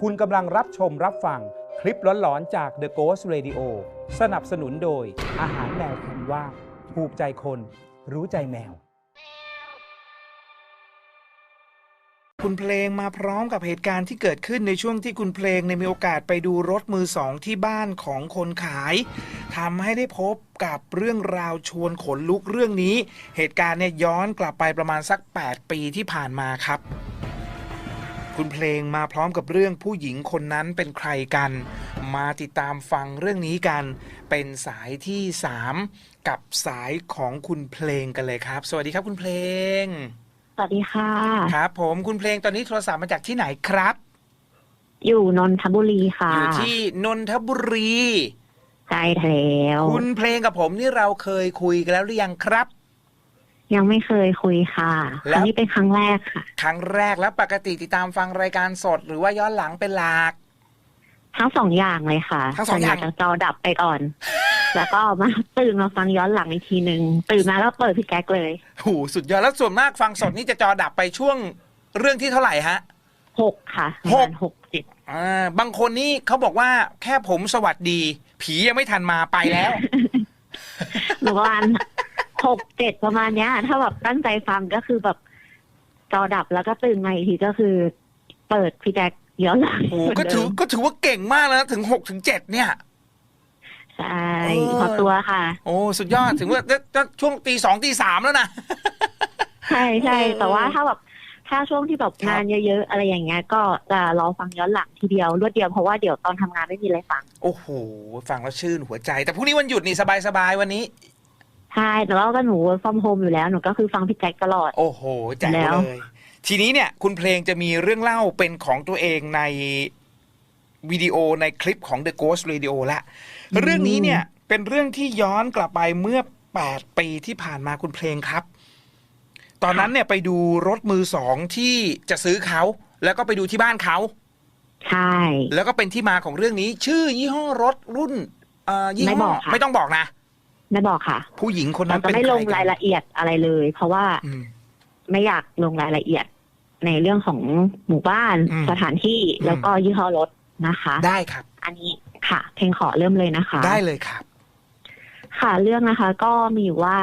คุณกำลังรับชมรับฟังคลิปหลอนๆจาก The Ghost Radio สนับสนุนโดย อาหารแมวคุณว่าถูกใจคน รู้ใจแมว คุณเพลงมาพร้อมกับเหตุการณ์ที่เกิดขึ้นในช่วงที่คุณเพลงในยมีโอกาสไปดูรถมือสองที่บ้านของคนขายทำให้ได้พบกับเรื่องราวชวนขนลุกเรื่องนี้ เหตุการณ์เนี่ยย้อนกลับไปประมาณสัก 8 ปีที่ผ่านมาครับ คุณเพลงมาพร้อมกับเรื่องผู้หญิงคนนั้นเป็นใครกัน มาติดตามฟังเรื่องนี้กัน เป็นสายที่ 3 กับสายของคุณเพลงกันเลยครับ สวัสดีครับคุณเพลง สวัสดีค่ะ ครับ ผมคุณเพลงตอนนี้โทรศัพท์มาจากที่ไหนครับ อยู่นนทบุรีค่ะ อยู่ที่นนทบุรี ใช่แล้ว คุณเพลงกับผมนี่เราเคยคุยกันแล้วหรือยังครับ ยังไม่เคยคุยค่ะแล้อัวนนี้เป็นครั้งแรกค่ะ ครั้งแรกแล้วปกติติดตามฟังรายการสด หรือว่าย้อนหลังเป็นหลัก ทั้งสองอย่างเลยค่ะทั้งสองอย่าง ส่วนใหญ่จะจอดับไปก่อน แล้วก็มาตื่นมาฟังย้อนหลังอีกทีหนึ่งตื่นมาแล้วเปิดพี่แก๊กเลยหูสุดยอดแล้วส่วนมากฟังสดนี่จะจอดับไปช่วงเรื่องที่เท่าไหร่ฮะ หกค่ะหประกมาณหกเจ็ดอ่าบางคนนี่เขาบอกว่าแค่ผมสวัสดี ผียังไม่ทันมาไปแล้วประมาณ หกเจ็ดประมาณเนี้ย ถ้าแบบตั้งใจฟังก็คือแบบจอดับแล้วก็ตื่นมาอีกทีก็คือ เปิดพี่แก๊กย้อนหลังโอ้โหก็ถือก็ถือว่าเก่งมากแล้วนะถึงหกถึงเจ็ดเนี่ยใช่เออพอตัวค่ะ โอ้สุดยอดถึงว่าจะจะช่วงตีสองตีสามแล้วนะใช่ใช่เออแต่ว่าถ้าแบบถ้าช่วงที่แบบครับงานเยอะๆอะไรอย่างเงี้ยก็จะรอฟังย้อนหลังทีเดียวรวดเดียวเพราะว่าเดี๋ยวตอนทำงานไม่มีอะไรฟัง โอ้โห ฟังแล้วชื่นหัวใจ แต่พรุ่งนี้วันหยุดนี่สบายๆวันนี้ ใช่แต่ว่าก็หนูฟอร์มโฮมอยู่แล้วหนูก็คือฟังพี่แจ็คตลอด โอ้โหแจ๋วแล้ว เลย ทีนี้เนี่ย คุณเพลงจะมีเรื่องเล่าเป็นของตัวเองในวิดีโอในคลิปของ The Ghost Radio ละเรื่องนี้เนี่ยเป็นเรื่องที่ย้อนกลับไปเมื่อ 8 ปีที่ผ่านมาคุณเพลงครับ ตอนนั้นเนี่ยไปดูรถมือสองที่จะซื้อเขา แล้วก็ไปดูที่บ้านเขา ใช่ แล้วก็เป็นที่มาของเรื่องนี้ ชื่อยี่ห้อรถรุ่นเอ่อยี่ไม่ห้บออกค่ะ ไม่ต้องบอกนะ ไม่บอกค่ะ ผู้หญิงคนเรานั้นจะเป็นไม่ใคลรงกันรายละเอียดอะไรเลย เพราะว่าอืม ไม่อยากลงรายละเอียดในเรื่องของหมู่บ้านอืมสถานที่อืม แล้วก็ยี่ห้อรถนะคะ ได้ครับ อันนี้ค่ะ เพลงขอเริ่มเลยนะคะ ได้เลยครับ ค่ะเรื่องนะคะก็มีอยู่ว่า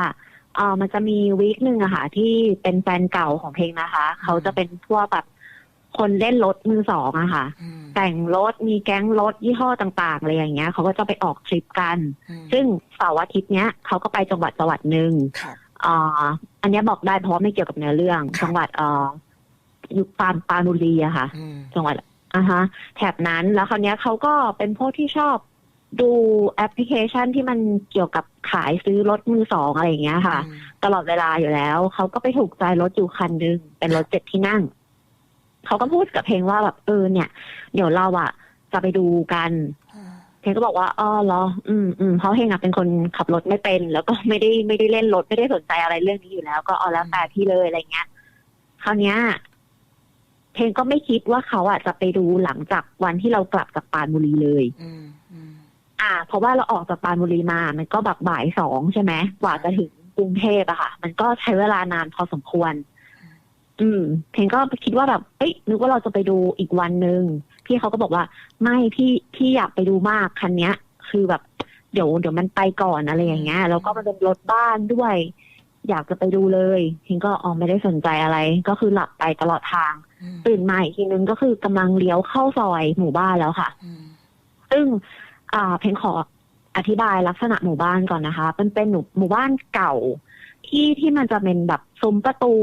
เออมันจะมีวีคหนึ่งอะค่ะที่เป็นแฟนเก่าของเพลงนะคะ เขาจะเป็นพวกแบบ คนเล่นรถมือสองอะค่ะอืมแต่งรถมีแก๊งรถยี่ห้อต่างๆอะไรอย่างเงี้ยเขาก็จะไปออกทริปกันอืมซึ่งเสาร์อาทิตย์เนี้ยเขาก็ไปจังหวัดจังหวัดหนึ่งครับอ่าอันเนี้ยบอกได้เพราะว่าไม่เกี่ยวกับเนื้อเรื่องครับจังหวัดเอ่ออยู่ปานปราณบุรีอะค่ะอืมจังหวัดอะฮะ แถบนั้นแล้วคราวเนี้ยเขาก็เป็นพวกที่ชอบดูแอปพลิเคชันที่มันเกี่ยวกับขายซื้อรถมือสองอะไรอย่างเงี้ยค่ะอืมตลอดเวลาอยู่แล้ว เขาก็ไปถูกใจรถอยู่คันหนึง เป็นรถเจ็ดที่นั่ง เขาก็พูดกับเพลงว่าแบบเออเนี่ย เดี๋ยวเราอะจะไปดูกันเพลงก็บอกว่าอ๋อเหรอ อืมอืมเพราะเพลงอะเป็นคนขับรถไม่เป็น แล้วก็ไม่ได้ไม่ได้เล่นรถไม่ได้สนใจอะไรเรื่องนี้อยู่แล้ว ก็เอาแล้วแต่พี่เลยอะไรเงี้ยคราวเนี้ยเพลงก็ไม่คิดว่าเขาอะจะไปดูหลังจากวันที่เรากลับจากปรานบุรีเลยอืมอืมอ่า เพราะว่าเราออกจากปรานบุรีมา มันก็แบบบ่ายสองใช่ไหมกว่าจะถึงกรุงเทพอะค่ะ มันก็ใช้เวลานานพอสมควร อืมเพลงก็คิดว่าแบบ เอ้ยนึกว่าเราจะไปดูอีกวันหนึ่งพี่เขาก็บอกว่า ไม่พี่พี่อยากไปดูมากคันเนี้ย คือแบบเดี๋ยวเดี๋ยวมันไปก่อนอะไรอย่างเงี้ยแล้วก็มันเป็นรถบ้านด้วย อยากจะไปดูเลยเพลงก็อ๋อไม่ได้สนใจอะไร ก็คือหลับไปตลอดทางอืมตื่นมาอีกทีนึงก็คือกำลังเลี้ยวเข้าซอยหมู่บ้านแล้วค่ะอืมซึ่ง อ่า เพลงขออธิบายลักษณะหมู่บ้านก่อนนะคะเป็นเป็นหมู่หมู่บ้านเก่าที่ที่มันจะเป็นแบบซุ้มประตู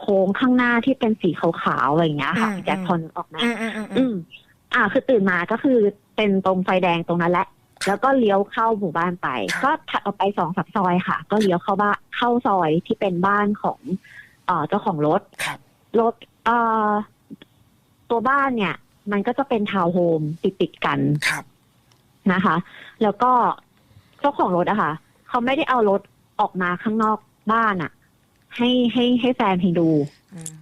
โค้งข้างหน้าที่เป็นสีขาวๆอะไรอย่างเงี้ยค่ะพี่แจ็คพอนึกออกไหมอืมอืมอืมอืม อ่า คือตื่นมาก็คือเป็นตรงไฟแดงตรงนั้นแหละ แล้วก็เลี้ยวเข้าหมู่บ้านไป ก็ถัดออกไปสองสามซอยค่ะ ก็เลี้ยวเข้าบ้านเข้าซอยที่เป็นบ้านของเอ่อเจ้าของรถครับรถเอ่อตัวบ้านเนี่ย มันก็จะเป็นทาวน์โฮมติดติดๆกันครับนะคะ แล้วก็เจ้าของรถอะค่ะ เขาไม่ได้เอารถออกมาข้างนอกบ้านอะ ให้ให้ให้แฟนเพลงดูอืม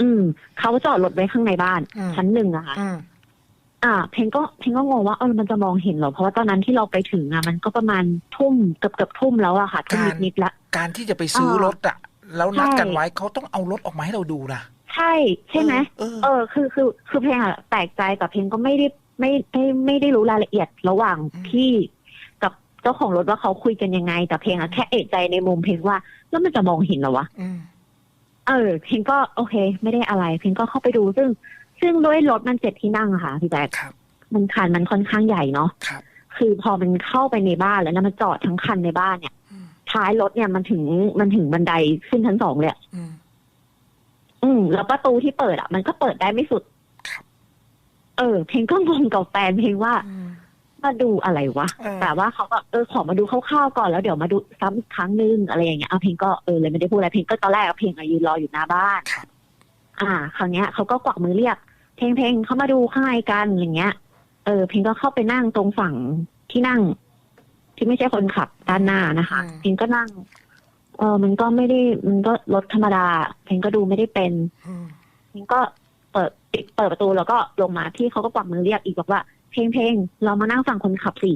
อืมเขาจอดรถไว้ข้างในบ้านอืมชั้นหนึ่งอะค่ะอืมอ่า เพลงก็เพลงก็งงว่าเออมันจะมองเห็นเหรอ เพราะว่าตอนนั้นที่เราไปถึงอะมันก็ประมาณทุ่มเกือบเกือบทุ่มแล้วอะค่ะทุ่มนิดๆละ การที่จะไปซื้ออ่ารถอะแล้วนัดกันใช่ไว้เขาต้องเอารถออกมาให้เราดูนะใช่ ใช่ไหมเออเออ คือคือคือเพลงอะแปลกใจแต่เพลงก็ไม่ได้ไม่ไม่ไม่ได้รู้รายละเอียดระหว่างอืมพี่กับเจ้าของรถว่าเขาคุยกันยังไง แต่เพลงอะแค่เอะใจในมุมเพลงว่าแล้วมันจะมองเห็นเหรอวะอืมเออ เพลงก็โอเค ไม่ได้อะไร เพลงก็เข้าไปดูซึ่ง ซึ่งด้วยรถมันเจ็ดที่นั่งอะค่ะพี่แจ๊คครับมันคันมันค่อนข้างใหญ่เนาะครับคือพอมันเข้าไปในบ้านแล้วนะมันจอดทั้งคันในบ้านเนี่ยอืมท้ายรถเนี่ยมันถึงมันถึงบันไดขึ้นชั้นสองเลยอะอืมอืม แล้วประตูที่เปิดอะ มันก็เปิดได้ไม่สุดครับเออ เพลงก็งงกับแฟนเพลงว่าอื มมาดูอะไรวะเออแต่ว่าเขาก็เออขอมาดูคร่าวๆก่อนแล้วเดี๋ยวมาดูซ้ำอีกครั้งนึงอะไรอย่างเงี้ยเอาเพลงก็เออเลยไม่ได้พูดอะไรเพลงก็ตอนแรกอะเพลงอะยืนรออยู่หน้าบ้านครับอ่า คราวเนี้ยเขาก็กวักมือเรียก เพลงเพลงเขามาดูข้างในกันอย่างเงี้ย เออ เพลงก็เข้าไปนั่งตรงฝั่งที่นั่ง ที่ไม่ใช่คนขับด้านหน้านะคะอืมเพลงก็นั่ง เออมันก็ไม่ได้มันก็รถธรรมดา เพลงก็ดูไม่ได้เป็นอืมเพลงก็เปิดปิดเปิดประตูแล้วก็ลงมาพี่เขาก็กวักมือเรียกอีกบอกว่า เพลงเพลงเรามานั่งฝั่งคนขับสิ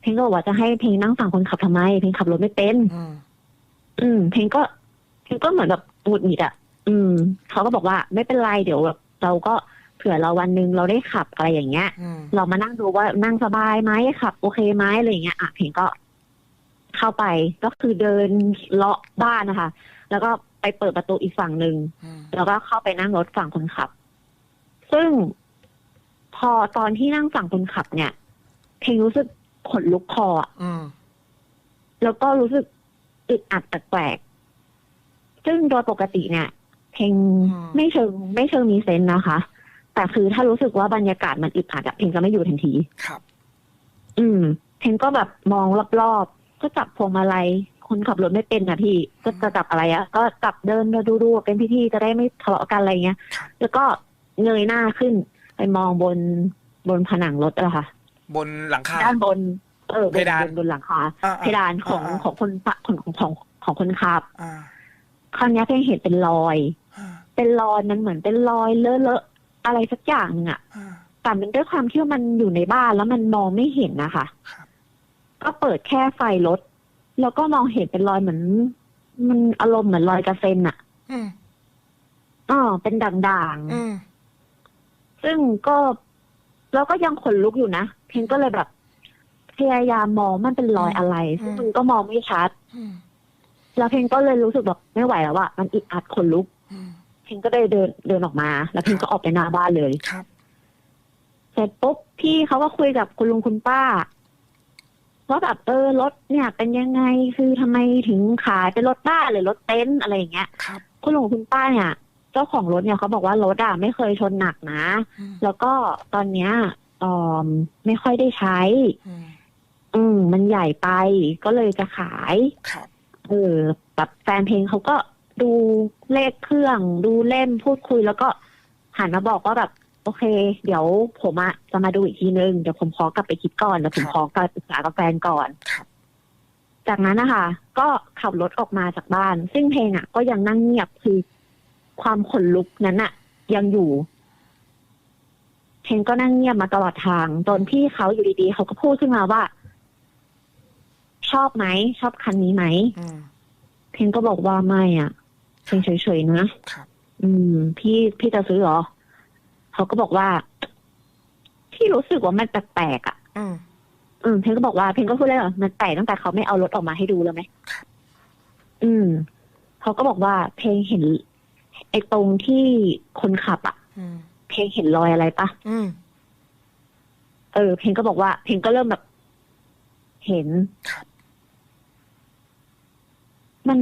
เพลงก็บอกว่าจะให้เพลงนั่งฝั่งคนขับทำไม เพลงขับรถไม่เป็นอืมอืม เพลงก็ เพลงก็เหมือนแบบหงุดหงิดอะ อืมเขาก็บอกว่าไม่เป็นไรเดี๋ยวแบบเราก็เผื่อเราวันหนึ่งเราได้ขับอะไรอย่างเงี้ยอืมเรามานั่งดูว่านั่งสบายไหมขับ โอเคไหมอะไรอย่างเงี้ยอะเพลงก็เข้าไปก็คือเดินเลาะบ้านนะคะ แล้วก็ไปเปิดประตูอีกฝั่งหนึ่งอืมแล้วก็เข้าไปนั่งรถฝั่งคนขับ ซึ่งพ อตอนที่นั่งฝั่งคนขับเนี่ยเพลงรู้สึกขนลุกคออะอืม แล้วก็รู้สึกอึดอัดแปลกๆซึ่งโดยปกติเนี่ย เพลงไม่เชิงไม่เชิงมีเซนส์นะคะ แต่คือถ้ารู้สึกว่าบรรยากาศมันอึดอัดอะเพลงจะไม่อยู่ทันที ครับ อืมเพลงก็แบบมองรอบๆ ก็จับพวงมาลัย คนขับรถไม่เป็นนะพี่ ก็จะจับอะไรอะก็จับเดินดูดูๆเป็นพิธีจะได้ไม่ทะเลาะกันอะไรเงี้ย ครับ แล้วก็เงยหน้าขึ้น ไปมองบนบนผนังรถอะค่ะ บนหลังคา ด้านบน เออบนเพดาน บนบนหลังคาอ่เพดานของาของคนปะของของของของคนขับอ่าคราวเนี้ยเพลงเห็นเป็นรอย อ่าเป็นรอยมันเหมือนเป็นรอยเลอะเลอะๆอะไรสักอย่างหนึงอะ อ่า แต่มันด้วยความที่ว่ามันอยู่ในบ้านแล้วมันมองไม่เห็นนะคะครับ ก็เปิดแค่ไฟรถ แล้วก็มองเห็นเป็นรอยเหมือน มันอารมณ์เหมือนรอยกระเซ็นอะอืมอ๋อเป็นด่างอืมๆ ซึ่งก็เราก็ยังขนลุกอยู่นะเพลงก็เลยแบบ พยายามมองมันเป็นรอยอะไร ซึ่งมันก็มองไม่ชัดอืมแล้วเพลงก็เลยรู้สึกแบบไม่ไหวแล้วอะมันอึดอัดขนลุกอืมเพลงก็เลยเดินเดินออกมา แล้วเพลงก็ออกไปหน้าบ้านเลยครับเสร็จปุ๊บพี่เขาก็คุยกับคุณลุงคุณป้าว่าแบบเออรถเนี่ย เป็นยังไงคือทำไมถึงขายเป็นรถบ้านหรือรถเต็นท์อะไรอย่างเงี้ยครับคุณลุงคุณป้าเนี่ย เจ้าของรถเนี่ยเขาบอกว่ารถอะไม่เคยชนหนักนะอืมแล้วก็ตอนเนี้ยเออไม่ค่อยได้ใช้อืมอืมมันใหญ่ไปก็เลยจะขายครับเออแบบแฟนเพลงเขาก็ดูเลขเครื่อง ดูเล่มพูดคุยแล้วก็หันมาบอกว่าแบบ โอเค เดี๋ยวผมอะจะมาดูอีกทีนึง เดี๋ยวผมขอกลับไปคิดก่อนเดี๋ยวผมขอกลับปรึกษากับแฟนก่อนครับจากนั้นนะคะก็ขับรถออกมาจากบ้าน ซึ่งเพลงอะก็ยังนั่งเงียบคือ ความขนลุกนั้นอะยังอยู่เพลงก็นั่งเงียบมาตลอดทางจนพี่เขาอยู่ดีๆเขาก็พูดขึ้นมาว่า ชอบไหมชอบคันนี้ไหมอืมเพนก็บอกว่าไม่อะเพนเฉยๆนะครับอืม พี่พี่จะซื้อเหรอเขาก็บอกว่าพี่รู้สึกว่ามันแปลกๆอะอืมอืมเพนก็บอกว่าเพนก็พูดเลยเหรอมันแปลกตั้งแต่เขาไม่เอารถออกมาให้ดูแล้วไหมครับอืมเขาก็บอกว่าเพลงเห็น ไอ้ตรงที่คนขับอะอืมเพลงเห็นรอยอะไรปะอืมเออ เพลงก็บอกว่า เพลงก็เริ่มแบบ เห็นครับมัน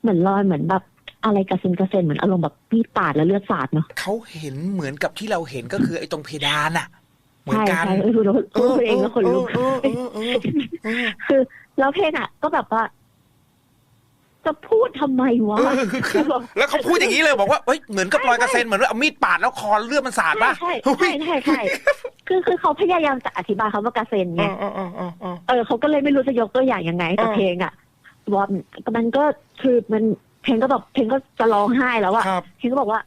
เหมือนรอยเหมือนแบบอะไรกระเซ็นกระเซ็นเหมือนอารมณ์แบบมีดปาดแล้วเลือดสาดเนาะเขาเห็นเหมือนกับที่เราเห็นก็คือไอ้ตรงเพดานอะเหมือนใช่กันใช่เออดูแล้วพูดเองก็ขนลุกเออเออเออเออเออคือแล้วเพลงอะ ก็แบบว่า จะพูดทำไมวะเออคือคือแล้วเขาพูดอย่างนี้เลยบอกว่าเฮ้ยเหมือนกับรอยกระเซ็นเหมือนว่าเอามีดปาดแล้วคอเลือดมันสาดป่ะใช่ใช่ใช่ใช่คือคือเขาพยายามจะอธิบายคำว่ากระเซ็นเอไงอเออเออเออเออเออเขาก็เลยไม่รู้จะยกตัวอย่างยังไงแต่เออเพลงอะว่ามันก็คือมันเพลงก็แบบเพลงก็จะร้องไห้แล้วอะครับเพลงก็บอกว่า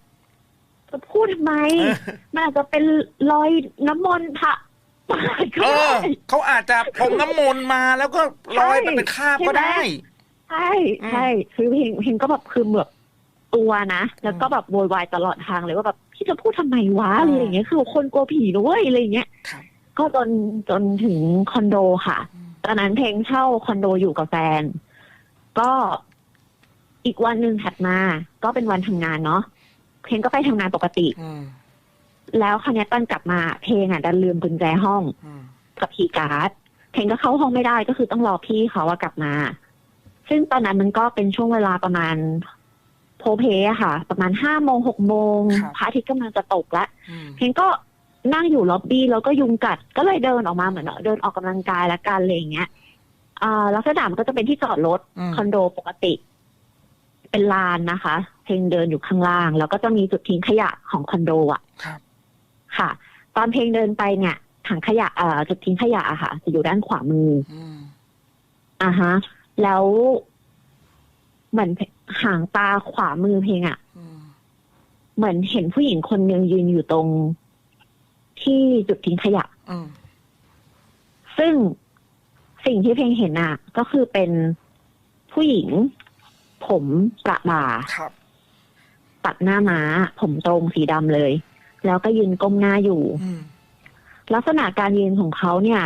จะพูดทำไมเออมันอาจจะเป็นรอยน้ำมนต์พระปาดก็เออได้เขาอาจจะพรมน้ำมนต์มาแล้วก็ลอยใช่มันเป็นคราบก็ใช่ไหมได้ ใช่ใช่คือเพลงเพลงก็แบบคือแบบตัวนะ แล้วก็แบบโวยวายตลอดทางเลยว่าแบบพี่จะพูดทำไมวะอะไรอย่างเงี้ยคือคนกลัวผีด้วยอะไรอย่างเงี้ยครับก็จนจนถึงคอนโดค่ะอืมตอนนั้นเพลงเช่าคอนโดอยู่กับแฟน ก็อีกวันหนึ่งถัดมา ก็เป็นวันทำงานเนาะเพลงก็ไปทำงานปกติอืมแล้วคราวเนี้ยตอนกลับมาเพลงอะดันลืมกุญแจห้องอืมกับคีย์การ์ดเพลงก็เข้าห้องไม่ได้ก็คือต้องรอพี่เขาอะกลับมา ซึ่งตอนนั้นมันก็เป็นช่วงเวลาประมาณโพเพอะค่ะ ประมาณห้าโมงหกโมงพระอาทิตย์กำลังจะตกแล้วอืมเพลงก็นั่งอยู่ล็อบบี้แล้วก็ยุงกัดก็เลยเดินออกมาเหมือนเดินออกกำลังกายละกันอะไรอย่างเงี้ยอ่าลักษณะมันก็จะเป็นที่จอดรถอืมคอนโดปกติ เป็นลานนะคะ เพลงเดินอยู่ข้างล่าง แล้วก็จะมีจุดทิ้งขยะของคอนโดอะครับค่ะ ตอนเพลงเดินไปเนี่ยถังขยะเอ่อจุดทิ้งขยะอะค่ะ จะอยู่ด้านขวามืออืมอ่าฮะ แล้วเหมือนหางตาขวามือเพลงอะอืมเหมือนเห็นผู้หญิงคนหนึ่งยืนอยู่ตรง ที่จุดทิ้งขยะอืมซึ่งสิ่งที่เพลงเห็นอะ ก็คือเป็นผู้หญิง ผมประบ่าครับตัดหน้าม้า ผมตรงสีดำเลย แล้วก็ยืนก้มหน้าอยู่อืมลักษณะการยืนของเขาเนี่ย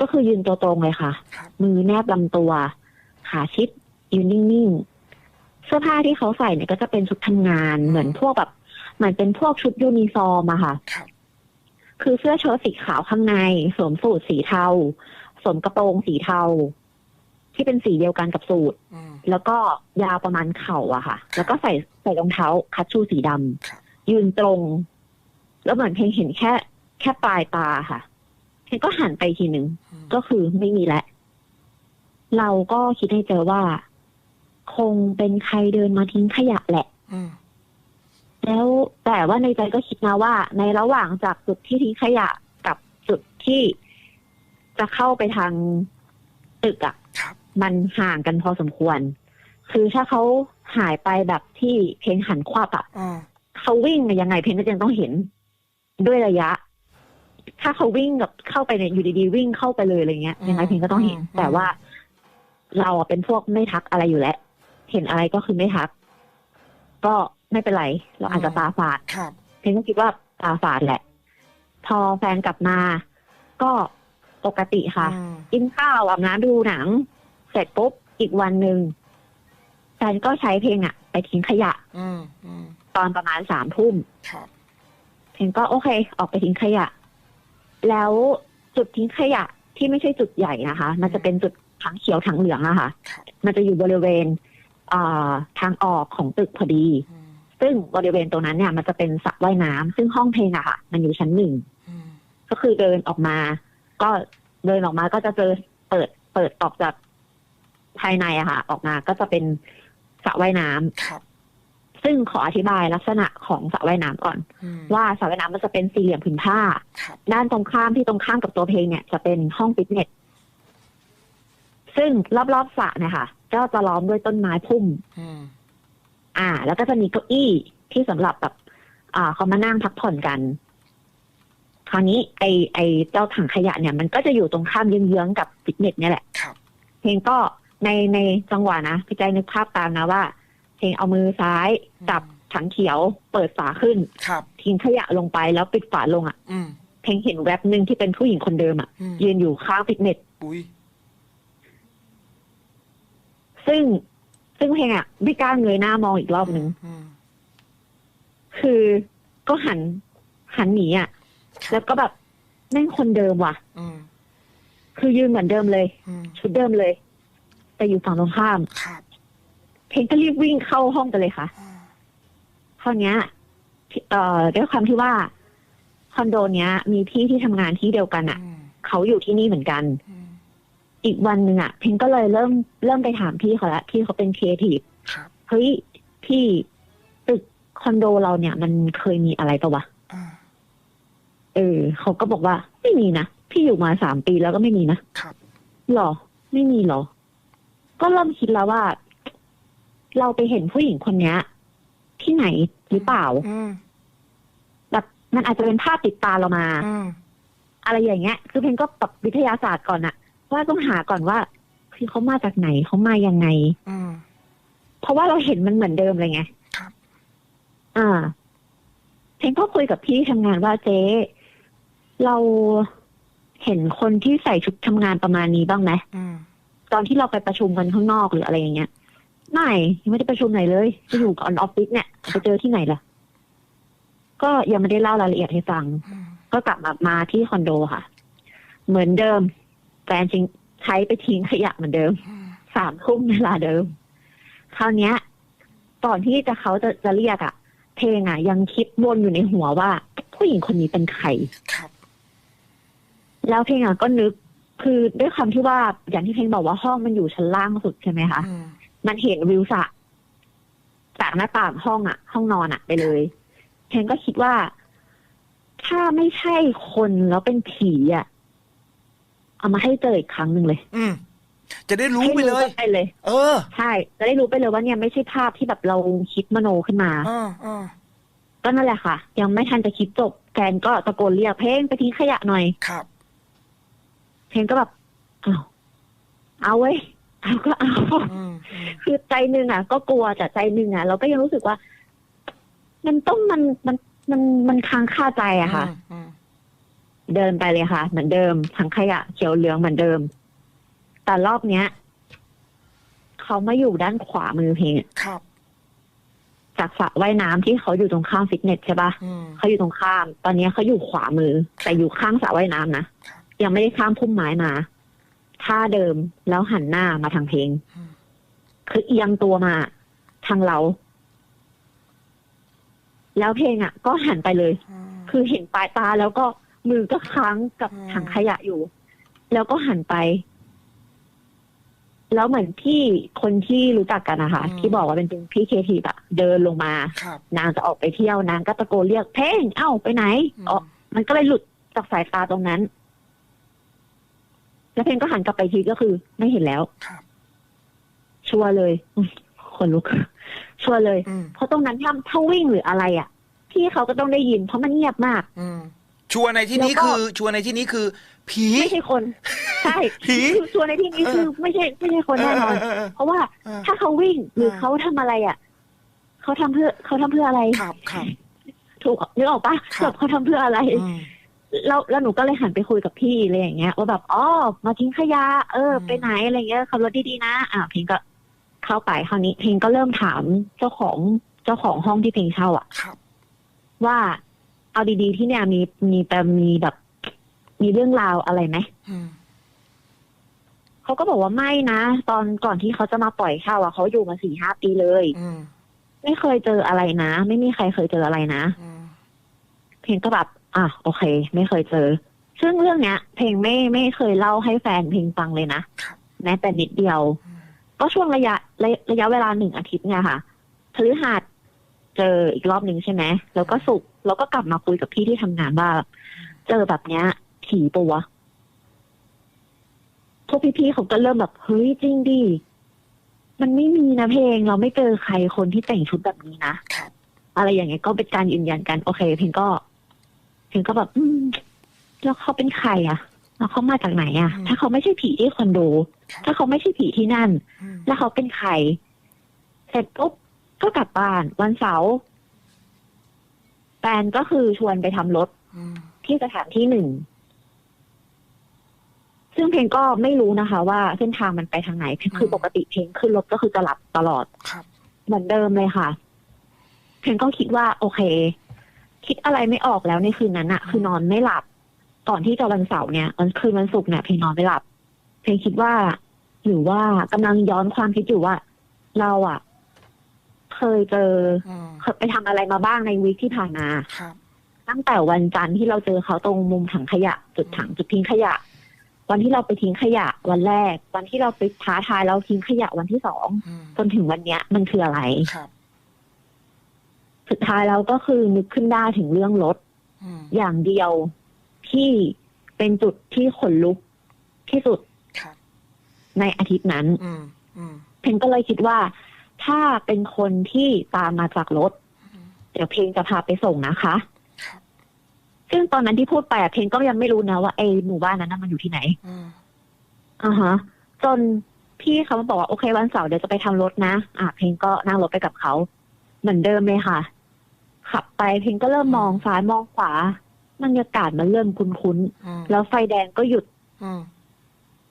ก็คือยืนตัวตรงเลยค่ะครับมือแนบลำตัว ขาชิดยืนนิ่งๆ เสื้อผ้าที่เขาใส่เนี่ยก็จะเป็นชุดทำงานเหมือนพวกแบบเหมือนเป็นพวกชุดยูนิฟอร์มอะค่ะครับคือเสื้อเชิ้ตสีขาวข้างใน สวมสูทสีเทา สวมกระโปรงสีเทา ที่เป็นสีเดียวกันกับสูทอืมแล้วก็ยาวประมาณเข่าอะค่ะ แล้วก็ใส่ใส่รองเท้าคัชชูสีดำครับยืนตรง แล้วเหมือนเพลงเห็นแค่ แค่ปลายตาค่ะเพลงก็หันไปทีหนึ่งอืมก็คือไม่มีแล้ว เราก็คิดในใจว่า คงเป็นใครเดินมาทิ้งขยะแหละอืมแล้วแต่ว่าในใจก็คิดนะว่า ในระหว่างจากจุดที่ทิ้งขยะกับจุดที่จะเข้าไปทางตึกอะครับมันห่างกันพอสมควร คือถ้าเขาหายไปแบบที่เพลงหันควับอะอืมเขาวิ่งยังไงเพลงก็ยังต้องเห็นด้วยระยะ ถ้าเขาวิ่งแบบเข้าไปเนี่ยอยู่ดีๆวิ่งเข้าไปเลยอะไรเงี้ยยังไงเพลงก็ต้องเห็น แต่ว่า เราอะเป็นพวกไม่ทักอะไรอยู่แล้ว เห็นอะไรก็คือไม่ทัก ก็ไม่เป็นไร เราอาจจะตาฝาดครับเพลงก็คิดว่าตาฝาดแหละ พอแฟนกลับมา ก็ปกติค่ะอืมกินข้าวอาบน้ำดูหนัง เสร็จปุ๊บอีกวันหนึ่งแฟนก็ใช้เพลงอะไปทิ้งขยะอืมอืมตอนประมาณสามทุ่มครับเพลงก็โอเค ออกไปทิ้งขยะ แล้วจุดทิ้งขยะที่ไม่ใช่จุดใหญ่นะคะ มันจะเป็นจุด ถังเขียวถังเหลืองอะค่ะครับมันจะอยู่บริเวณอ่าทางออกของตึกพอดีอืมซึ่งบริเวณตรงนั้นเนี่ย มันจะเป็นสระว่ายน้ำซึ่งห้องเพลงอะค่ะ มันอยู่ชั้นหนึ่งอืมก็คือเดินออกมา ก็เดินออกมาก็จะเจอเปิดเปิดออกจากภายในอะค่ะ ออกมาก็จะเป็นสระว่ายน้ำครับซึ่งขออธิบายลักษณะของสระว่ายน้ำก่อนอืมว่าสระว่ายน้ำมันจะเป็นสี่เหลี่ยมผืนผ้าครับด้านตรงข้ามที่ตรงข้ามกับตัวเพลงเนี่ยจะเป็นห้องฟิตเนส ซึ่งรอบๆสระเนี่ยค่ะ ก็จะล้อมด้วยต้นไม้พุ่มอืมอ่า แล้วก็จะมีเก้าอี้ที่สำหรับแบบอ่าเขามานั่งพักผ่อนกัน คราวนี้ไอไอเจ้าถังขยะเนี่ย มันก็จะอยู่ตรงข้ามเยื้องๆกับฟิตเนสเนี่ยแหละครับเพลงก็ในในจังหวะนะพี่ใจนึกภาพตามนะว่า เพลงเอามือซ้ายจับถังเขียวเปิดฝาขึ้นครับทิ้งขยะลงไปแล้วปิดฝาลงอะอืมเพลงเห็นแว็บหนึ่งที่เป็นผู้หญิงคนเดิมอะอืมยืนอยู่ข้างฟิตเนสอุ้ย ซึ่งซึ่งเพลงอะไม่กล้าเงยหน้ามองอีกรอบหนึ่งอืมคือก็หันหันหนีอะ แล้วก็แบบแม่งคนเดิมว่ะอืมคือยืนเหมือนเดิมเลยอืมชุดเดิมเลย แต่อยู่ฝั่งตรงข้ามครับเพลงก็รีบวิ่งเข้าห้องไปเลยค่ะอืมคราวเนี้ยที่เอ่อด้วยความที่ว่า คอนโดเนี้ย มีพี่ที่ทำงานที่เดียวกันอะอืมเขาอยู่ที่นี่เหมือนกัน อืมอีกวันหนึ่งอะเพลงก็เลยเริ่มเริ่มไปถามพี่เขาละพี่เขาเป็นครีเอทีฟครับเฮ้ยพี่ตึกคอนโดเราเนี่ย มันเคยมีอะไรปะวะอ่าเออเขาก็บอกว่าไม่มีนะพี่อยู่มาสามปีแล้วก็ไม่มีนะครับหรอ ไม่มีหรอ ก็เริ่มคิดแล้วว่า เราไปเห็นผู้หญิงคนเนี้ย ที่ไหนหรือเปล่าอืมแบบมันอาจจะเป็นภาพติดตาเรามาอืมอะไรอย่างเงี้ย คือเพนก็ปรับวิทยาศาสตร์ก่อนอะ ว่าต้องหาก่อนว่า คือเขามาจากไหนเขามายังไงอืมเพราะว่าเราเห็นมันเหมือนเดิมเลยไงครับ อ่าเพนก็คุยกับพี่ทำงานว่าเจ๊เราเห็นคนที่ใส่ชุดทำงานประมาณนี้บ้างไหมอืมตอนที่เราไปประชุมกันข้างนอกหรืออะไรอย่างเงี้ยไม่ยังไม่ได้ประชุมไหนเลยจะอยู่ก่อนออฟฟิศเนี่ยไปเจอที่ไหนล่ะ ก็ยังไม่ได้เล่ารายละเอียดให้ฟังอืมก็กลับมามาที่คอนโดค่ะ เหมือนเดิม แฟนจริงใช้ไปทิ้งขยะเหมือนเดิมอืมสามทุ่มเวลาเดิม คราวเนี้ยก่อนที่จะเขาจะจะเรียกอะเพลงอะยังคิดวนอยู่ในหัวว่า ผู้หญิงคนนี้เป็นใครครับแล้วเพลงอะก็นึกคือด้วยความที่ว่าอย่างที่เพลงบอกว่าห้องมันอยู่ชั้นล่างสุดใช่ไหมคะอืมมันเห็นวิวสระจากหน้าต่างห้องอะห้องนอนอะไปเลยเพลงก็คิดว่า ถ้าไม่ใช่คนแล้วเป็นผีอะ เอามาให้เจออีกครั้งหนึ่งเลย อืมจะได้รู้ไปเลยให้กันไปเลย เออ ใช่ จะได้รู้ไปเลยว่าเนี่ยไม่ใช่ภาพที่แบบเราคิดมโนขึ้นมาอ่าอ่าก็นั่นแหละค่ะ ยังไม่ทันจะคิดจบแฟนก็ตะโกนเรียกเพลงไปทิ้งขยะหน่อย ครับ เพลงก็แบบเอาวเอาเว้ยเอาก็เอาอืมอืมคือใจหนึ่งอะ ก็กลัวแต่ใจหนึ่งอะ เราก็ยังรู้สึกว่า มันต้องมันมันมันมันค้างคาใจอะค่ะอืม เดินไปเลยค่ะ เหมือนเดิมถังขยะเขียวเหลืองเหมือนเดิม แต่รอบเนี้ยเขามาอยู่ด้านขวามือเพลงอะครับจากสระว่ายน้ำที่เขาอยู่ตรงข้ามฟิตเนสใช่ปะอืมเขาอยู่ตรงข้าม ตอนนี้เขาอยู่ขวามือ แต่อยู่ข้างสระว่ายน้ำนะครับยังไม่ได้ข้ามพุ่มไม้มาท่าเดิมแล้วหันหน้ามาทางเพลงอืมคือเอียงตัวมาทางเรา แล้วเพลงอะ ก็หันไปเลยอืมคือเห็นปลายตาแล้วก็ มือก็ค้างกับอืมถังขยะอยู่ แล้วก็หันไป แล้วเหมือนพี่คนที่รู้จักกันนะคะที่บอกว่าเป็นพี่เคทีอะเดินลงมาครับนางจะออกไปเที่ยวนางก็ตะโกนเรียกเพลงเอ้าไปไหนอืมออกมันก็เลยหลุดจากสายตาตรงนั้น แล้วเพลงก็หันกลับไปทีก็คือ ไม่เห็นแล้วครับชัวร์เลยอุ๊ยคนลุกชัวร์เลยอืมเพราะตรงนั้นถ้าถ้าวิ่งหรืออะไรอะพี่เขาก็ต้องได้ยิน เพราะมันเงียบมากอืม ชัวร์ในที่นี้แล้วก็ คือชัวร์ในที่นี้คือ ผี ไม่ใช่คน ใช่ผีคือชัวร์ในที่นี้คือไม่ใช่ไม่ใช่คนแน่นอนเเเเพราะว่าเออ ถ้าเขาวิ่งหรือเออเขาทำอะไรอะเขาทำเพื่อเขาทำเพื่ออะไร ครับครับ ถูกนึกออกปะครับ แบบเขาทำเพื่ออะไร อืม แล้วแล้วหนูก็เลยหันไปคุยกับพี่อะไรอย่างเงี้ยว่าแบบอ๋อมาทิ้งขยะเอออืมไปไหนอะไรเงี้ยขับรถดีๆนะอะเพลงก็เข้าไปคราวนี้เพลงก็เริ่มถามเจ้าของเจ้าของห้องที่เพลงเช่าอะครับ ว่า เอาดีๆที่เนี่ยมีมีแต่มีแบบ มีเรื่องราวอะไรไหมอืมเขาก็บอกว่าไม่นะตอนก่อนที่เขาจะมาปล่อยเช่าอะเขาอยู่มาสี่ห้าปีเลยอืมไม่เคยเจออะไรนะ ไม่มีใครเคยเจออะไรนะอืมเพลงก็แบบอะโอเค ไม่เคยเจอ ซึ่งเรื่องเนี้ย เพลงไม่ไม่เคยเล่าให้แฟนเพลงฟังเลยนะครับแม้แต่นิดเดียวอืมก็ช่วงระยะระระยะเวลาหนึ่งอาทิตย์เนี่ยค่ะพฤหัสเจออีกรอบหนึ่งใช่ไหมแล้วก็สุกร์แล้วก็กลับมาคุยกับพี่ที่ทำงานว่า เจอแบบเนี้ยผีปะวะพวกพี่ๆเขาก็เริ่มแบบเฮ้ยจริงดิมันไม่มีนะเพลง เราไม่เจอใครคนที่แต่งชุดแบบนี้นะครับอะไรอย่างเงี้ยก็เป็นการยืนยันกันโอเค เพลงก็ เพลงก็แบบ อืมแล้วเขาเป็นใครอะแล้วเขามาจากไหนอะถ้าเขาไม่ใช่ผีที่คอนโดครับถ้าเขาไม่ใช่ผีที่นั่นอืมแล้วเขาเป็นใคร เสร็จปุ๊บก็กลับบ้าน วันเสาร์ แฟนก็คือชวนไปทำรถอืมที่สถานที่หนึ่ง ซึ่งเพลงก็ไม่รู้นะคะ ว่าเส้นทางมันไปทางไหน คือปกติเพลงขึ้นรถก็คือจะหลับตลอดครับเหมือนเดิมเลยค่ะ เพลงก็คิดว่า โอเค คิดอะไรไม่ออกแล้วในคืนนั้นอะคือนอนไม่หลับ ก่อนที่จะวันเสาร์เนี่ยวันคืนวันศุกร์เนี่ยเพลงนอนไม่หลับ เพลงคิดว่าหรือว่ากำลังย้อนความคิดอยู่ว่า เราอะ เคยเจออืมเคยไปทำอะไรมาบ้างในวีคที่ผ่านมาครับตั้งแต่วันจันทร์ที่เราเจอเขาตรงมุมถังขยะ จุดถังจุดทิ้งขยะ วันที่เราไปทิ้งขยะวันแรก วันที่เราไปท้าทายเราทิ้งขยะวันที่สองอืมจนถึงวันเนี้ย มันคืออะไรครับสุดท้ายแล้วก็คือนึกขึ้นได้ถึงเรื่องรถอืมอย่างเดียวที่เป็นจุดที่ขนลุกที่สุดครับในอาทิตย์นั้นอืมอืมเพลงก็เลยคิดว่า ถ้าเป็นคนที่ตามมาจากรถ เดี๋ยวเพลงจะพาไปส่งนะคะครับซึ่งตอนนั้นที่พูดไปอะเพลงก็ยังไม่รู้นะว่าไอ้หมู่บ้านนั้นนะมันอยู่ที่ไหนอืมอ่าฮะ จนพี่เขามาบอกว่าโอเควันเสาร์เดี๋ยวจะไปทำรถนะ อะเพลงก็นั่งรถไปกับเขาเหมือนเดิมเลยค่ะ ขับไปเพลงก็เริ่มมองซ้ายมองขวาบรรยากาศมันเริ่มคุ้นอืมๆแล้วไฟแดงก็หยุดอืม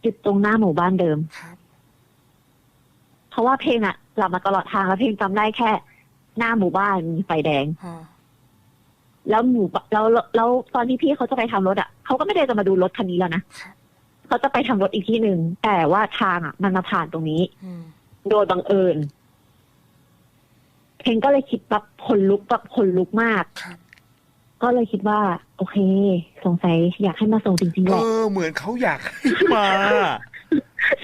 หยุดตรงหน้าหมู่บ้านเดิมครับเพราะว่าเพลงอะ หลับมาตลอดทางแล้วเพลงจำได้แค่ หน้าหมู่บ้านมีไฟแดงอ่าแล้วหมู่บ้านแล้วแล้วตอนที่พี่เขาจะไปทำรถอะเขาก็ไม่ได้จะมาดูรถคันนี้แล้วนะครับเขาจะไปทำรถอีกที่หนึ่งแต่ว่าทางอะมันมาผ่านตรงนี้อืมโดยบังเอิญเพลงก็เลยคิดแบบขนลุกแบบขนลุกมากครับก็เลยคิดว่า โอเค สงสัยอยากให้มาส่งจริงๆแหเอละอเหมือนเขาอยากให้มา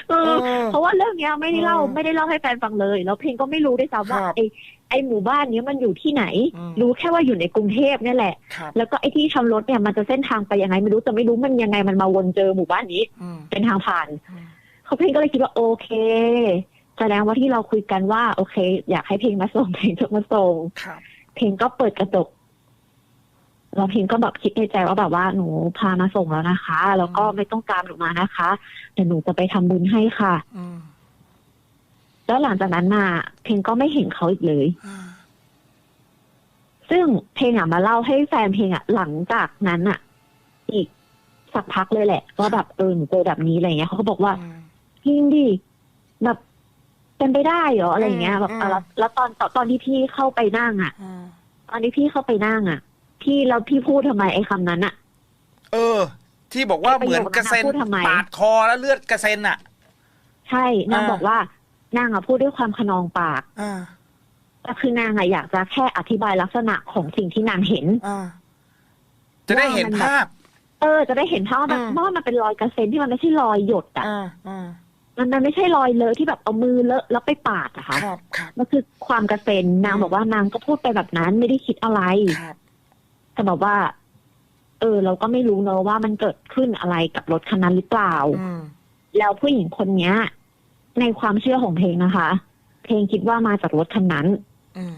เออเออเพราะว่าเรื่องเนี้ยไม่ได้เล่าเออไม่ได้เล่าให้แฟนฟังเลย แล้วเพลงก็ไม่รู้ด้วยซ้ำว่าครับไอไอหมู่บ้านเนี้ยมันอยู่ที่ไหนอืมรู้แค่ว่าอยู่ในกรุงเทพเนี่ยแหละครับแล้วก็ไอที่ทำรถเนี่ยมันจะเส้นทางไปยังไงไม่รู้แต่ไม่รู้มันยังไงมันมาวนเจอหมู่บ้านนี้อืมเป็นทางผ่านอืมเขาเพลงก็เลยคิดว่าโอเคแสดงว่าที่เราคุยกันว่า โอเค อยากให้เพลงมาส่งเพลงจะมาส่งครับเพลงก็เปิดกระจก แล้วเพลงก็แบบคิดในใจว่าแบบว่าหนูพามาส่งแล้วนะคะ แล้วก็ไม่ต้องตามหนูมานะคะแต่หนูจะไปทำบุญให้ค่ะอืมแล้วหลังจากนั้นมาเพลงก็ไม่เห็นเขาอีกเลยอ่าซึ่งเพลงอะมาเล่าให้แฟนเพลงอะ หลังจากนั้นอะ อีกสักพักเลยแหละว่าแบบเออหนูเจอแบบนี้อะไรเงี้ยเขาก็บอกว่าอืมจริงดิแบบเป็นไปได้เหรออะไรอย่างเงี้ยแบบอืมอะแล้วแล้วตอนตอนตอนที่พี่เข้าไปนั่งอะอืมตอนที่พี่เข้าไปนั่งอะ พี่แล้วพี่พูดทำไมไอ้คำนั้นอะเออ ที่บอกว่าไอ้ประเหมืโยอนคนั้นกระเซ็นพูดทำไม ปาดคอแล้วเลือดกระเซ็นอะ ใช่นางอ่า บอกว่านางอะพูดด้วยความขนองปากอ่าแต่คือนางอะอยากจะแค่อธิบายลักษณะของสิ่งที่นางเห็น อ่าจะได้เห็นว่ามันแบบภาพ เออ จะได้เห็นภาพว่ามันอืมว่ามันเป็นรอยกระเซ็นที่มันไม่ใช่รอยหยดอะอ่าอ่ามันมันไม่ใช่รอยเลอะที่แบบเอามือเลอะแล้วไปปาดอะค่ะ ครับครับ มันคือความกระเซ็นนางอืม บอกว่านางก็พูดไปแบบนั้นไม่ได้คิดอะไร ครับ แต่แบบว่า เออ เราก็ไม่รู้เนอะว่ามันเกิดขึ้นอะไรกับรถคันนั้นหรือเปล่าอืมแล้วผู้หญิงคนเนี้ย ในความเชื่อของเพลงนะคะ เพลงคิดว่ามาจากรถคันนั้นอืม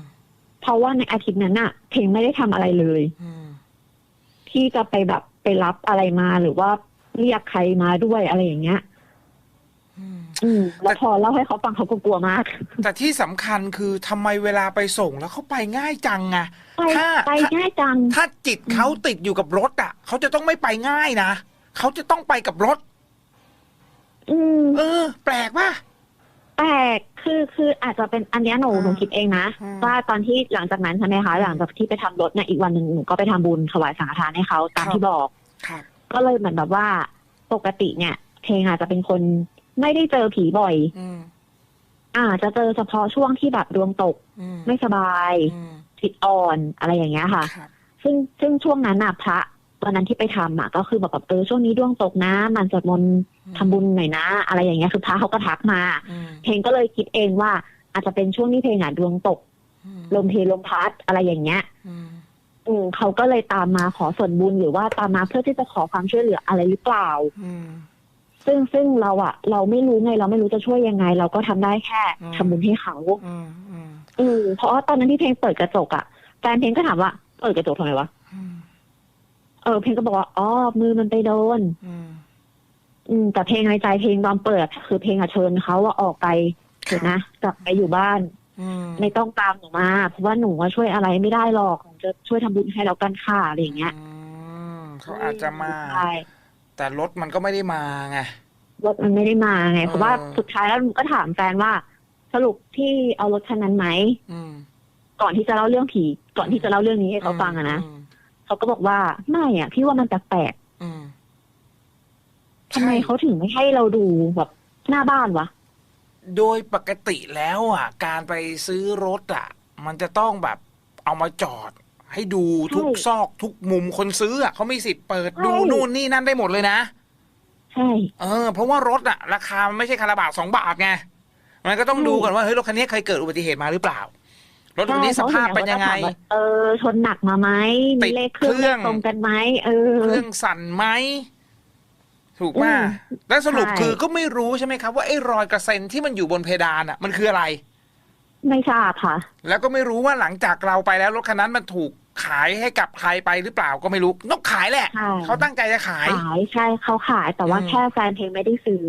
เพราะว่าในอาทิตย์นั้นน่ะเพลงไม่ได้ทำอะไรเลยอืมที่จะไปแบบไปรับอะไรมาหรือว่าเรียกใครมาด้วยอะไรอย่างเงี้ยอืมอืม แล้วพอเล่าให้เขาฟังเขาก็กลัวมาก แต่ที่สำคัญคือทำไมเวลาไปส่งแล้วเขาไปง่ายจังอะไปถ้าไปง่ายจัง ถ้าจิตเขาติดอยู่กับรถอะเขาจะต้องไม่ไปง่ายนะเขาจะต้องไปกับรถ อืมเออ แปลกป่ะแปลกคือคืออาจจะเป็นอันเนี้ยหนูอ่าหนูคิดเองนะอืมว่าตอนที่หลังจากนั้นใช่ไหมคะ หลังจากที่ไปทำรถเนี่ยอีกวันหนึ่งหนูก็ไปทำบุญถวายสังฆทานให้เขาตามครับที่บอกครับก็เลยเหมือนแบบว่าปกติเนี่ยเพลงอาจจะเป็นคน ไม่ได้เจอผีบ่อยอืมอาจจะเจอเฉพาะช่วงที่แบบดวงตกอืมไม่สบายอืมจิตอ่อนอะไรอย่างเงี้ยค่ะครับซึ่งซึ่งช่วงนั้นน่ะพระวันนั้นที่ไปทำอะก็คือแบบแบบเออช่วงนี้ดวงตกนะหมันสวดมนต์ทำบุญหน่อยนะ อะไรอย่างเงี้ยคือพระเขาก็ทักมาอืมเพลงก็เลยคิดเองว่า อาจจะเป็นช่วงที่เพลงอะดวงตกอืมลมเพลลมพัดอะไรอย่างเงี้ยอืมอืมเขาก็เลยตามมาขอส่วนบุญหรือว่าตามมาเพื่อที่จะขอความช่วยเหลืออะไรหรือเปล่าอืม ซึ่งซึ่งเราอะเราไม่รู้ไงเราไม่รู้จะช่วยยังไง เราก็ทำได้แค่อืมทำบุญให้เขาอืมอืมอืมเพราะว่าตอนนั้นที่เพลงเปิดกระจกอะแฟนเพลงก็ถามว่าเปิดกระจกทำไมวะอืมเออเพลงก็บอกว่าอ๋อมือมันไปโดนอืมอืมแต่เพลงในใจเพลงตอนเปิด คือเพลงอะเชิญเขาว่าออกไปเถอะนะกลับไปอยู่บ้านอืมไม่ต้องตามหนูมาเพราะว่าหนูว่าช่วยอะไรไม่ได้หรอกหนูจะช่วยทำบุญให้แล้วกันค่ะอะไรอย่างเงี้ยอืมเขาอาจจะมาใช่ แต่รถมันก็ไม่ได้มาไงรถมันไม่ได้มาไงเพราะว่าเออสุดท้ายแล้วหนูก็ถามแฟนว่า สรุปที่เอารถคันนั้นไหมอืมก่อนที่จะเล่าเรื่องผีก่อนที่จะเล่าเรื่องนี้ให้เขาฟังอะนะเขาก็บอกว่าไม่อะพี่ว่ามันแปลกอืมๆทำไมเขาถึงไม่ให้เราดูแบบหน้าบ้านวะโดยปกติแล้วอะ การไปซื้อรถอะ มันจะต้องแบบเอามาจอด ให้ดูทุกซอกทุกมุมคนซื้ออะเขามีสิทธิ์เปิดดูนู่นนี่นั่นได้หมดเลยนะ ใช่ เออ เพราะว่ารถอะราคามันไม่ใช่คาราบาทสองบาทไงมันก็ต้องใช่ดูก่อนว่าเฮ้ยรถคันนี้เคยเกิดอุบัติเหตุมาหรือเปล่ารถคันนี้สใช่ภาพเป็นยังไงขาถึแบบว่าเออชนหนักมาไหมติมีดเลขเครื่องเครื่องตรงกันไหมเออเครื่องสั่นไหมถูกป่ะอืมแล้วสรุปใช่คือก็ไม่รู้ใช่ไหมครับ ว่าไอ้รอยกระเซ็นที่มันอยู่บนเพดานอะมันคืออะไร ไม่ทราบค่ะ แล้วก็ไม่รู้ว่าหลังจากเราไปแล้วรถคันนั้นมันถูก ขายให้กับใครไปหรือเปล่าก็ไม่รู้ต้องขายแหละใช่เขาตั้งใจจะขาย ขายใช่เขาขายแต่ว่าอืมแค่แฟนเพลงไม่ได้ซื้อ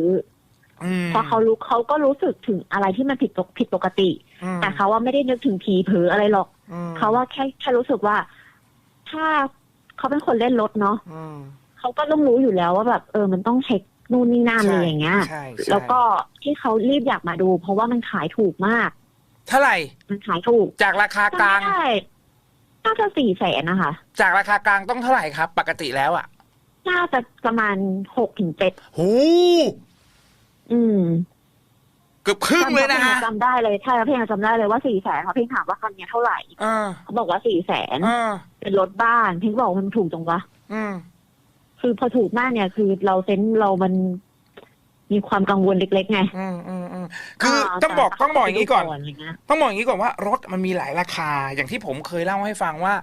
อืมอพอเขารู้เขาก็รู้สึกถึงอะไรที่มันผิดปกผิดปกติอืมแต่เขาว่าไม่ได้นึกถึงผีเผลออะไรหรอกอืมเขาว่าแค่แค่รู้สึกว่า ถ้าเขาเป็นคนเล่นรถเนาะอืมเขาก็ต้องรู้อยู่แล้วว่าแบบเออมันต้องเช็คนู่นนี่นั่นใช่อะไรอย่างเงี้ยใช่ใช่แล้วก็ที่เขารีบอยากมาดู เพราะว่ามันขายถูกมาก เท่าไหร่ มันขายถูก จากราคา กลางจำไม่ได้ น่าจะสี่แสนนะคะ จากราคากลางต้องเท่าไหร่ครับ ปกติแล้วอะ น่าจะประมาณหกถึงเจ็ดหูอืมเกือบครึ่งเลยนะจำฮะจำได้เลยใช่เพลงจำได้เลยว่าสี่แสนเขาเพลงถามว่าคันเนี้ยเท่าไหร่อ่าเขาบอกว่าสี่แสนอ่าเป็นรถบ้านเพลงบอกว่ามันถูกจังวะอืมคือพอถูกมากเนี่ย คือเราเซนส์เรามัน มีความกังวลเล็กๆไงอืมอืมอืมคือต้องบอกต้องบอกอย่างนี้ก่อนะไรเงี้ยต้องบอกอย่างนี้ก่อนว่ารถมันมีหลายราคา อย่างที่ผมเคยเล่าให้ฟังว่า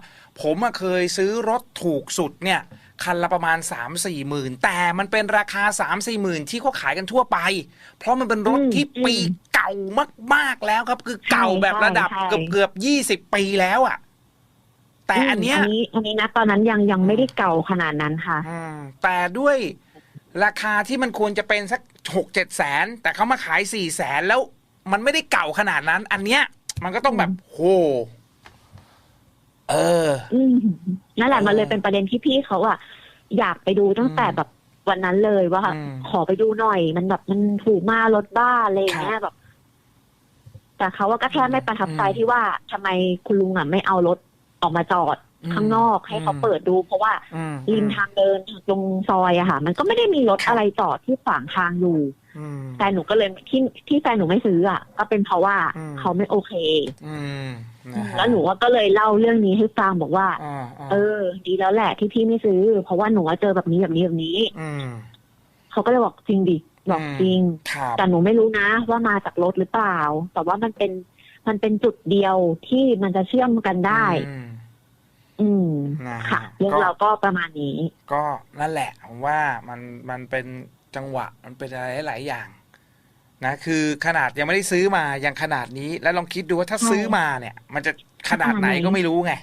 ผมอะเคยซื้อรถถูกสุดเนี่ย คันละประมาณ 3 4มหมื่นแต่มันเป็นราคา 3 4หมื่นที่เขาขายกันทั่วไป เพราะมันเป็นรถที่ปีเก่ามากๆแล้วครับ คือเก่าแบบระดับเกือบเกือบยี่สิบปีแล้วอะแต่อันเนี้ยอันนี้อันนี้นะตอนนั้นยังยังไม่ได้เก่าขนาดนั้นค่ะอืมแต่ด้วยราคาที่มันควรจะเป็นสัก หกเจ็ดแสน แต่เขามาขายสี่แสนแล้วมันไม่ได้เก่าขนาดนั้น อันเนี้ย มันก็ต้องแบบโหเอออืมนั่นแหละเออมันเลยเป็นประเด็นที่พี่เขาอะอยากไปดูตั้งแต่อืมแบบวันนั้นเลยว่าอืมขอไปดูหน่อย มันแบบมันถูกมากรถบ้านอะไรอย่างเงี้ครัยบแบบ แต่เขาว่าก็แค่ไม่ประทับใจอืมที่ว่าทำไมคุณลุงอะไม่เอารถออกมาจอดอืม ข้างนอกให้เขาอืมเปิดดู เพราะว่าอืมริมทางเดินตรงซอยอะค่ะ มันก็ไม่ได้มีรถครับอะไรจอดที่ขวางทางอยู่อืมแต่หนูก็เลยที่ที่แฟนหนูไม่ซื้ออะก็เป็นเพราะว่าอืมเขาไม่โอเค อืมนะฮะแล้วหนูก็เลยเล่าเรื่องนี้ให้ฟังบอกว่าอ่าอ่า เออ ดีแล้วแหละที่พี่ไม่ซื้อ เพราะว่าหนูว่าเจอแบบนี้แบบนี้แบบนี้อืมเขาก็เลยบอกจริงดิบอกอืมจริงครับแต่หนูไม่รู้นะ ว่ามาจากรถหรือเปล่า แต่ว่ามันเป็นมันเป็นจุดเดียวที่มันจะเชื่อมกันได้ อืมอืมนะฮะค่ะเรื่องก็เราก็ประมาณนี้ ก็นั่นแหละผมว่ามันมันเป็นจังหวะมันเป็นอะไรหลายอย่าง นะคือขนาดยังไม่ได้ซื้อมายังขนาดนี้ แล้วลองคิดดูว่าถ้าใช่ซื้อมาเนี่ย มันจะขนาดไหนก็ไม่รู้ไง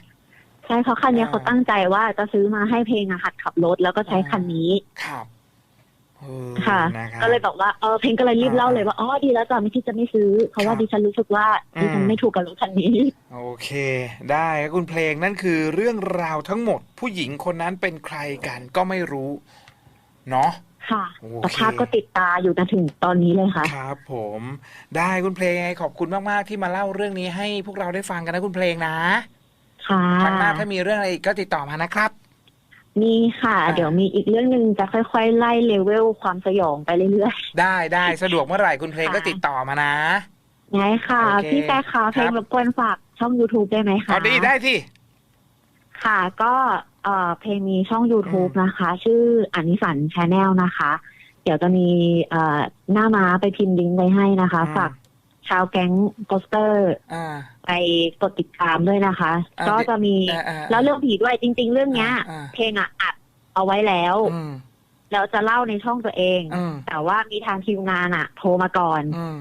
ใช่เพราะคันเนี้ยอ่าเขาตั้งใจว่าจะซื้อมาให้เพลงอะหัดขับรถแล้วก็ใช้อ่าคันนี้ครับ เออค่ะนะครับ ก็เลยบอกว่าเออเพลงก็เลยรีบอ่าเล่าเลยว่าอ๋อดีแล้วจ้ะไม่คิดจะไม่ซื้อ เพราะว่าครับดิฉันรู้สึกว่าดิฉัอืนมไม่ถูกกับรถคันนี้ โอเค ได้ครับคุณเพลงนั่นคือเรื่องราวทั้งหมด ผู้หญิงคนนั้นเป็นใครกันก็ไม่รู้ เนาะ ค่ะโอเค แต่ภาพก็ติดตาอยู่จนถึงตอนนี้เลยค่ะ ครับผม ได้คุณเพลงยังไงขอบคุณมากๆที่มาเล่าเรื่องนี้ให้พวกเราได้ฟังกันนะคุณเพลงนะค่ะ ครั้งหน้าถ้ามีเรื่องอะไรอีกก็ติดต่อมานะครับ มีค่ะอ่าเดี๋ยวมีอีกเรื่องหนึ่งจะค่อย ๆ ไล่เลเวลความสยองไปเรื่อยได้ได้สะดวกเมื่อไหร่คุณเพลงค่ะก็ติดต่อมานะๆไงค่ะโอเคพี่แจ๊คคะเพลงครับรบกวนฝากช่อง YouTube ได้ไหมคะเอาดีได้ที่ค่ะก็เอ่อเพลงมีช่อง YouTube อืมนะคะ ชื่ออนิสันชาแนลนะคะ เดี๋ยวจะมีเอ่อหน้าม้าไปพิมพ์ลิงก์ไว้ให้นะคะ ฝาก ชาวแก๊งโปสเตอร์อ่าไปกดติดตามด้วยนะคะอ่าก็จะมีอ่าอ่าแล้วเรื่องผีด้วยจริง ๆ เรื่องเนี้ยอ่าเพลงอะอัดเอาไว้แล้วอืมแล้วจะเล่าในช่องตัวเองอืมแต่ว่ามีทางคิวงานอะ โทรมาก่อนอืม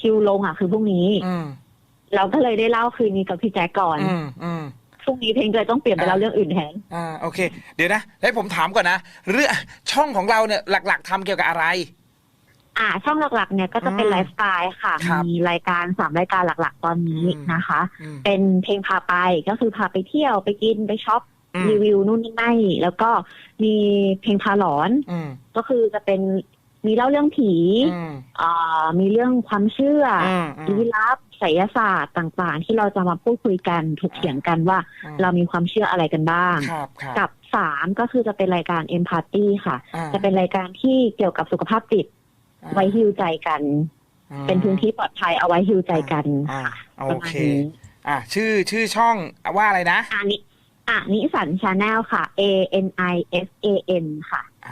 คิวลงอะ คือพรุ่งนี้อืมเราก็เลยได้เล่าคืนนี้กับพี่แจ๊กก่อนอืมอืมพรุ่งนี้เพลงเลยต้องเปลี่ยนไปอ่าเล่าเรื่องอื่นแทนอ่าโอเค เดี๋ยวนะให้ผมถามก่อนนะเรื่องช่องของเราเนี่ยหลัก ๆทำเกี่ยวกับอะไร อ่าช่องหลักๆ เนี่ยก็จะเป็นอืมไลฟ์สไตล์ค่ะครับมีรายการสามรายการหลักๆ ตอนนี้อืมนะคะอืมเป็นเพลงพาไปก็คือพาไปเที่ยวไปกินไปช็อปอืมรีวิวนู่นนี่นั่นแล้วก็มีเพลงพาหลอนอืมก็คือจะเป็นมีเล่าเรื่องผีอืมอ่ามีเรื่องความเชื่อออืมอืมลี้ลับไสยศาสตร์ต่างๆ ที่เราจะมาพูดคุยกันถกเถียงกันว่าอืมเรามีความเชื่ออะไรกันบ้างครับครับกับสามก็คือจะเป็นรายการ e m p a t h y ค่ะอ่าจะเป็นรายการที่เกี่ยวกับสุขภาพจิตอ่า ไว้ฮิวใจกันอืมเป็นพื้นที่ปลอดภัยเอาไว้ฮิวใจกันอ่าค่ะโอประมาเคณนี้อ่าชื่อชื่อช่องว่าอะไรนะอันนี้อะนิสันชาแนลค่ะ A N I S A N ค่ะ อ่า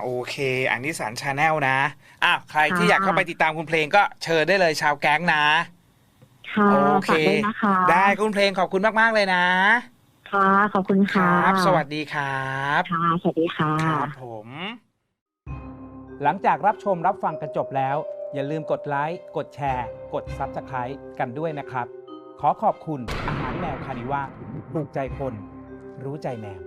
โอเค อันนี้สันชาแนลนะอะใครที่ค่ะอยากเข้าไปติดตามคุณเพลงก็เชิญได้เลยชาวแก๊งนะ ค่ะโอเคฝากด้วยนะคะได้คุณเพลงขอบคุณมาก ๆ เลยนะค่ะขอบคุณคค่ะรับสวัสดีครับ ค่ะ สวัสดีค่ะครับผม หลังจากรับชมรับฟังกันจบแล้ว อย่าลืมกดไลค์ กดแชร์ กด Subscribe กันด้วยนะครับ ขอขอบคุณอาหารแมวคานิว่าถูกใจคน รู้ใจแมว